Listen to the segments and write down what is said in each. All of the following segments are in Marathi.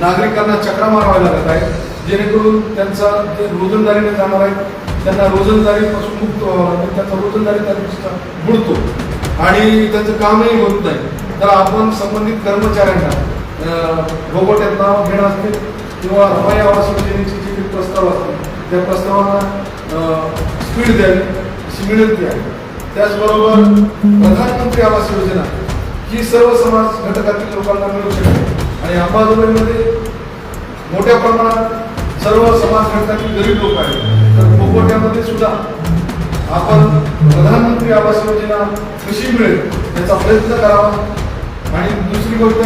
नागरिकांना चक्रा माराव्या लागत आहे जेणेकरून त्यांचा जे रोजंदारीने जाणार आहेत त्यांना रोजंदारीपासून मुक्त व्हावं लागेल. त्यांचा रोजंदारी त्या बुडतो. आणि त्यांचं कामही होत नाही. तर आपण संबंधित कर्मचाऱ्यांना अं, यात नाव घेणं असतील किंवा रमाई आवास योजनेचे जे काही प्रस्ताव असतील त्या प्रस्तावांना स्पीड द्यावी अशी विनंती आहे. त्याचबरोबर प्रधानमंत्री आवास योजना ही सर्व समाज घटकातील लोकांना मिळू शकते. आणि अंबाजोगाईमध्ये मोठ्या प्रमाणात सर्व समाज घटकातील गरीब लोक आहेत. तर कोकोट्यामध्ये सुद्धा आपण प्रधानमंत्री आवास योजना कशी मिळेल याचा प्रयत्न करावा. आणि दुसरी गोष्ट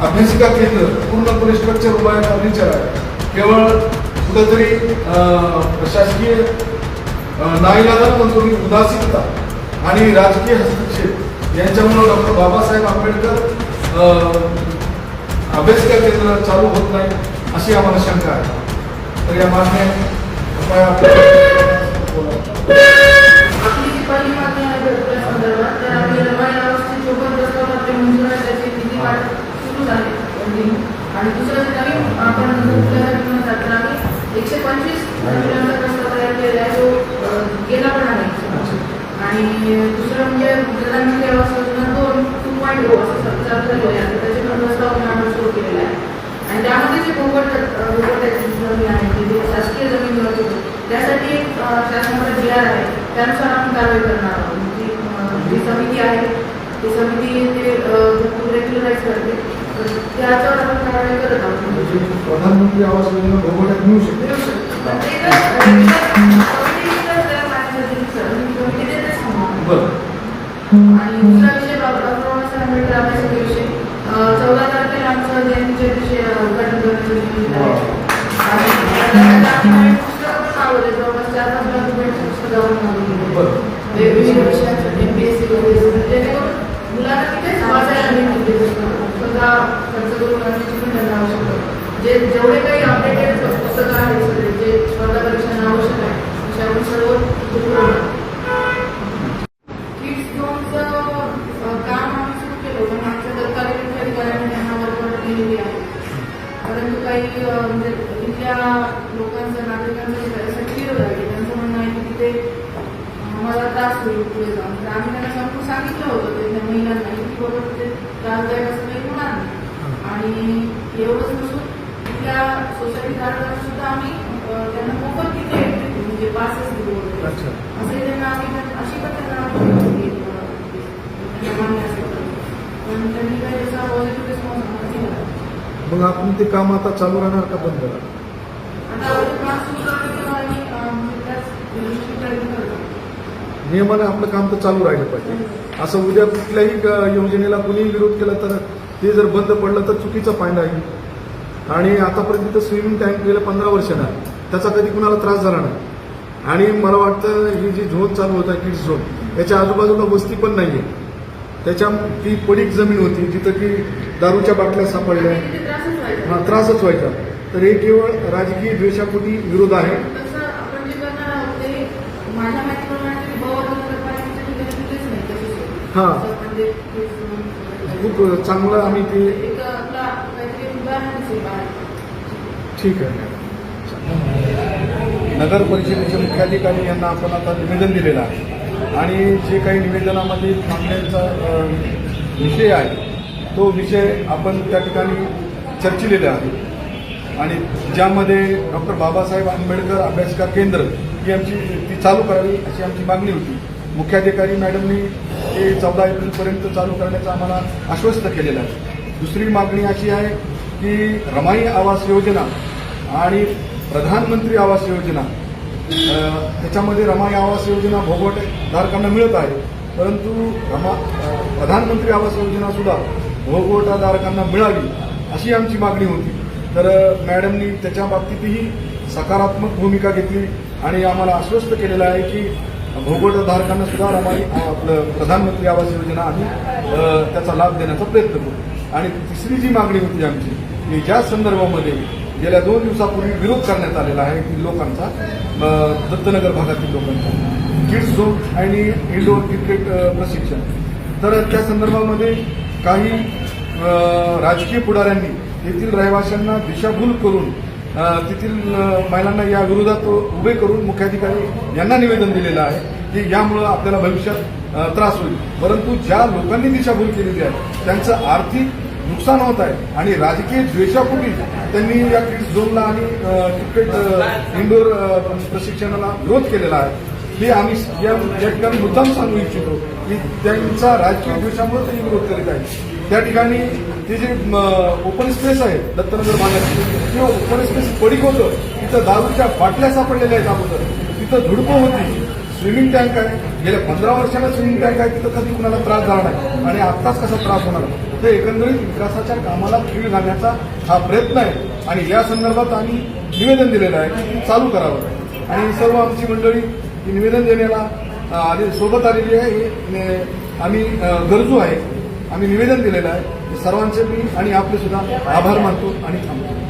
अभ्यासिका केंद्र पूर्णपणे स्ट्रक्चर उभा विचार फर्निचर आहे. केवळ कुठंतरी शासकीय प्रशासकीय अं, उदासीनता आणि राजकीय हस्तक्षेप यांच्यामुळं डॉक्टर बाबासाहेब आंबेडकर अभ्यासकर केंद्र चालू होत नाही अशी आम्हाला शंका आहे. तर या मागण्या कृपया बोला. आपली जी पहिली मागणी आहे घरकुला संदर्भात तर आम्ही रमाई आवासची चोपन्न प्रस्तावात मंजूर आहे त्याची निधी वाढ सुरू झाली continue. आणि दुसरं जे नवीन आपण घरकुलासाठी म्हणतात तर आम्ही एकशे पंचवीस घरकुलांचा प्रस्ताव तयार केलेला आहे जो अं, गेला पण आहे आणि दुसरं म्हणजे आवास योजना दोन टू पॉईंट ओ असं चालू झालेलं आहे आता त्याचे पण प्रस्ताव पण आपण सुरू केलेला आहे. आणि त्यामध्ये जे भोगट भोगटाची जमीन आहे जी शासकीय जमीन होती त्यासाठी एक शासनाचा जी आर आहे त्यानुसार आपण कारवाई करणार आहोत. जी अ, जी समिती आहे ती समिती ते रेग्युलराईज करते. त्याच्यावर आपण कारवाई करत आहोत. म्हणजे प्रधानमंत्री आवास योजना भोगवट्यात मिळू शकते. मिळू शकते. पण ते जर regular समितीनुसार जर मान्यता दिली तर मी कमिटी देतेच म्हणून. बरं आणि दुसरा विषय डॉक्टर आंबेडकर अभ्यासाचा विषय. चौदा तारखेला आमचं जयंतीच्या दिवशी उद्घाटन करण्याची पुस्तकं पण जवळपास चार पाच लाख पुस्तकं एमपीएससी वगैरे जेणेकरून मुलांना तिथेच वाचायला स्वतः खर्च करून वाचण्याची पण त्यांना आवश्यकता. जे जेवढे काही अपडेटेड पुस्तकं आहेत सगळे. जे स्पर्धा परीक्षांना आवश्यक आहे आपण सर्व तिथे आम्हाला त्रास होईल पुढे जाऊन. तर आम्ही त्यांना समजून सांगितलं होतं ते त्या महिलांना की बाबा ते त्रासदायक असं काही होणार नाही. आणि एवढंच नसून तिथल्या सोसायटी कार्डावर सुद्धा आम्ही त्यांना मोफत तिथे म्हणजे पासेस दिले होते. असे त्यांना आम्ही त्यां- अशी पण त्यांना. पण त्यांनी काही त्याचा पॉझिटिव्ह रिस्पॉन्स. मग आपण ते काम आता चालू राहणार का बंद करा नियमाने आपलं काम तर चालू राहिलं पाहिजे. असं उद्या कुठल्याही योजनेला कुणी विरोध केला तर ते जर बंद पडलं तर चुकीचं फाईन आहे. आणि आतापर्यंत स्विमिंग टँक गेलं पंधरा वर्ष नाही त्याचा कधी कुणाला त्रास झाला नाही. आणि मला वाटतं ही जी झोन चालू होता किड्स झोन याच्या आजूबाजूला वस्ती पण नाहीये. त्याच्या ती पडीक जमीन होती जिथं की दारूच्या बाटल्या सापडल्या. हा त्रासच व्हायचा. तर हे केवळ राजकीय द्वेषापोटी विरोध आहे तसं आपण जे करणार आहोत ते माझ्या माहितीप्रमाणे तरी बौद्ध नगरपालिकेच्या ठिकाणी कुठेच नाही तशी सोय. हा. खूप चांगलं आम्ही ते ठीक आहे. नगर परिषदेचे मुख्याधिकारी यांना आपण आता निवेदन दिलेलं आहे. आणि जे काही निवेदनामध्ये मागण्यांचा विषय आहे तो विषय आपण त्या ठिकाणी चर्चिलेला आहे. आणि ज्यामध्ये डॉक्टर बाबासाहेब आंबेडकर अभ्यासिका केंद्र ही आमची ती चालू करावी अशी आमची मागणी होती. मुख्याधिकारी मॅडमनी ते चौदा एप्रिलपर्यंत चालू करण्याचं आम्हाला आश्वस्त केलेलं आहे. दुसरी मागणी अशी आहे की रमाई आवास योजना आणि प्रधानमंत्री आवास योजना त्याच्यामध्ये रमाई आवास योजना भोगवटधारकांना मिळत आहे. परंतु रमा प्रधानमंत्री आवास योजना सुद्धा भोगवटाधारकांना मिळावी अशी आमची मागणी होती. तर मॅडमनी त्याच्या बाबतीतही सकारात्मक भूमिका घेतली आणि आम्हाला आश्वस्त केलेलं आहे की भोगवटधारकांना सुद्धा रमाई आपलं प्रधानमंत्री आवास योजना आम्ही त्याचा लाभ देण्याचा प्रयत्न करू. आणि तिसरी जी मागणी होती आमची की ज्या संदर्भामध्ये गेल्या दोन दिवसापूर्वी विरोध करण्यात आलेला आहे की लोकांचा दत्तनगर भागातील लोकांचा किड्स झोन आणि इंडोर क्रिकेट प्रशिक्षण तर त्या संदर्भामध्ये काही राजकीय पुढाऱ्यांनी येथील रहिवाशांना दिशाभूल करून तेथील महिलांना या विरोधात उभे करून मुख्याधिकारी यांना निवेदन दिलेलं आहे की यामुळं आपल्याला भविष्यात त्रास होईल. परंतु ज्या लोकांनी दिशाभूल केलेली आहे त्यांचं आर्थिक नुकसान होत आहे आणि राजकीय द्वेषापूर्वी त्यांनी या किड्स झोनला आणि क्रिकेट इंडोर प्रशिक्षणाला विरोध केलेला आहे. हे आम्ही या ठिकाणी मुद्दाम सांगू इच्छितो की त्यांचा राजकीय द्वेषामुळे ते विरोध करीत आहे त्या ठिकाणी ते जे ओपन स्पेस आहे दत्तनगर भागात किंवा ओपन स्पेस पडीक होतं तिथं दारूच्या बाटल्या सापडलेल्या आहेत अगोदर. तिथं झुडपं होती. स्विमिंग टँक आहे. गेल्या पंधरा वर्षाला स्विमिंग टँक आहे तिथं कधी कुणाला त्रास झाला नाही. आणि आत्ताच कसा त्रास होणार? तर एकंदरीत विकासाच्या कामाला खीळ घालण्याचा हा प्रयत्न आहे. आणि या संदर्भात आम्ही निवेदन दिलेलं आहे की चालू करावं. आणि सर्व आमची मंडळी निवेदन देण्याला आधी सोबत आलेली आहे. हे आम्ही गरजू आहे. आम्ही निवेदन दिलेलं आहे. सर्वांचे मी आणि आपले सुद्धा आभार मानतो आणि थांबतो.